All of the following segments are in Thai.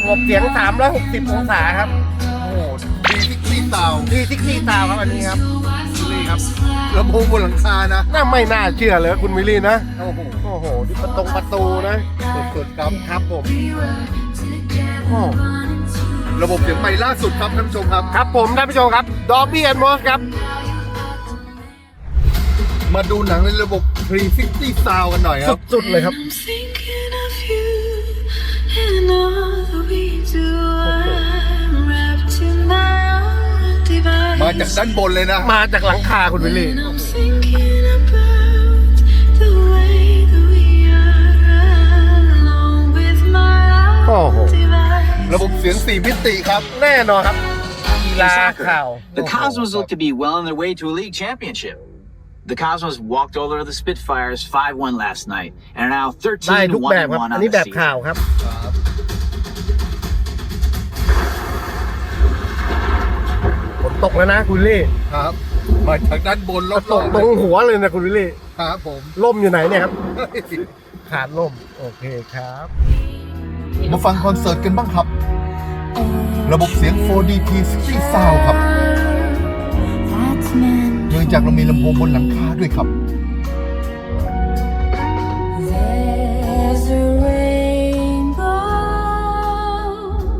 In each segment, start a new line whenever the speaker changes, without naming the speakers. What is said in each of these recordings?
ระบบเสียง 360 องศาครับ
โอ้โหดีที่คลีนเตา
ดีที่คลี่ตาวครับอันนี้ครับ
นี่ครับลำโพงบนหลังคานะ
น่าไม่น่าเชื่อเลยคุณวิลลี่นะ
โอ้โห
โอ้โหที่ประตงประตูนะ
สุดๆครับ
ครับผมโอ้
ระบบเสียงใหม่ล่าสุดครับท่านผู้ชมครับ
ครับผมท่านผู้ชมครับดอ b บี้แอนมอสครับ
มาดูหนังในระบบ 360 Sound กันหน่อยครับ
สุดๆเลยครับ
มาจากด้านบนเลยนะ
มาจากหลังคาคุณวิลลี่
And I'm thinking about the way that we are alone with my
Oh.
own device.
ระบบเสียง4มิติครับ
แน่นอนครับกีฬา
Soccer.
ข่าว
The Cosmos look to be well on their way to a league championship. The Cosmos walked over the Spitfires 5-1 last night and are now 13
ได้ทุก
1
แบบครับ
1
อัน
on
นี้
the
แบบ
season.
ข่าวครับฝน ตกแล้วนะคุณวิลลี่
ครับ มาจากด้านบนร
ต
อกบ
ตรงหัวเลยนะคุณวิลลี่
ๆครับผม
ล่มอยู่ไหนเนี่ยครับ ขาดล่มโอเคครับ
มาฟังคอนเสิร์ตกันบ้างครับ ระบบเสียง 4DP City Sound ครับ
That's meant
เนื่องจากเรามีลำโพงบนหลังคาด้วยครับ
there's a rainbow.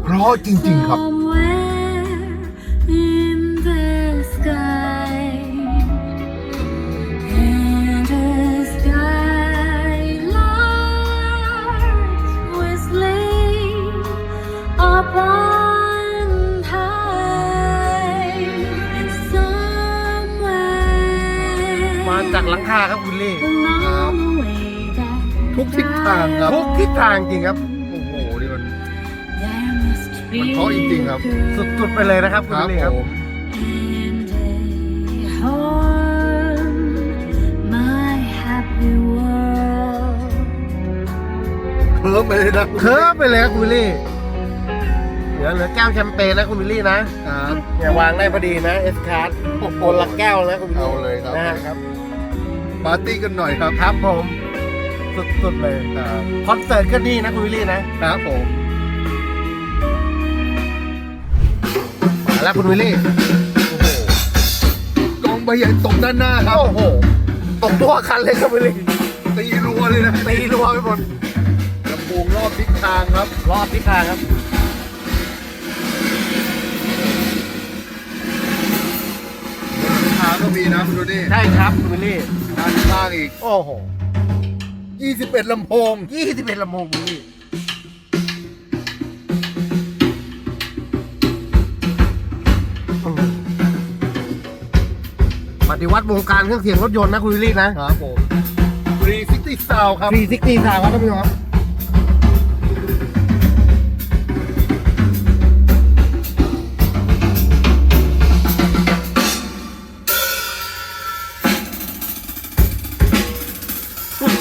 เพราะจริงๆครับ
มาจากหลังคาครับคุณวิลลี่
along the way that
ทุกทิศทางครับ
ทุกทิศทางจริงครับ
โอ้โหนี่มัน
there must be
มันเพราะจริงๆครับ
สุดๆไปเลยนะครับคุณ
ครั
วิ
บ
ลลี่ครับ
ผม
And a home, my happy world.
เพิ่มไปเลยนะ
เคิร์ฟไปเลยครับคุณวิลลี่เหลือเหลือแก้วแชมเปญนะคุณวิลลี่นะ
ครับ
เนี่ยวางได้พอดีนะเอสคาร์ดคนละแก้วนะคุณวิลลี่
เอาเลยครับ
นะฮะครับ
ปาร์ตี้กันหน่อยครับ
ครับผมสุดๆเลย
ครับ
คอนเสิร์ตก็นี่นะคุณวิลลี่นะ
ครับผม
มาแล้วคุณวิลลี่
โอ้โหกองใบใหญ่ตกด้านหน้าครับ
โอ้โหตกตัวคันเลยครับวิลลี่
ตีรัวเลยนะ
ตีรัวไปหมด
ลำโพงรอบทิศทางครับ
รอบทิศทางครับ
ดีนะคุณดูนี่
ใช่ครับคุณวิลลี่
ด้านข้างอีก
โอ้โห
21ลำโพง
ยี่สิบเอ็ดลำโพงคุณวิลลี่ปฏิวัติวงการเครื่องเสียงรถยนต์นะคุณวิลลี่นะครับ
ผม360 Sound ครับ
ฟรีซิกตีสาวครับท่านผู้ชมครับ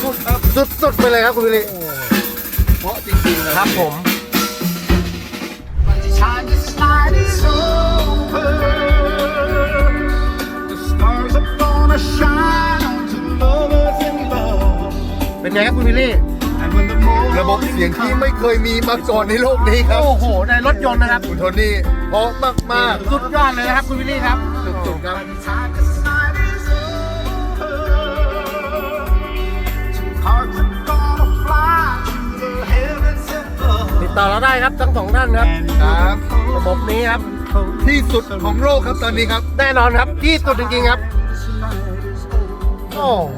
สุดๆครับ
สุดๆไปเลยครับคุณวิลลี่
โอ้เพราะจริงๆนะครับ
ผม
Time this night is over. The stars are gonna shine onto lovers in love.
เป็นไงครับคุณวิลลี่
And when the morning
ระบบเสียงที่ไม่เคยมีมาก่อนในโลกนี้ครับ
โอ้โห ในรถยนต์นะครับ
คุณโทนี่เพราะมาก
สุดยอดเลยนะครับคุณวิลลี่ครับ
ๆสุดๆครับ
ได้ครับทั้งสองท่านครับ
ครับ
ระบบนี้ครับ
ที่สุดของโลกครับตอนนี้ครับ
แน่นอนครับที่สุดจริงๆครับ โอ้โห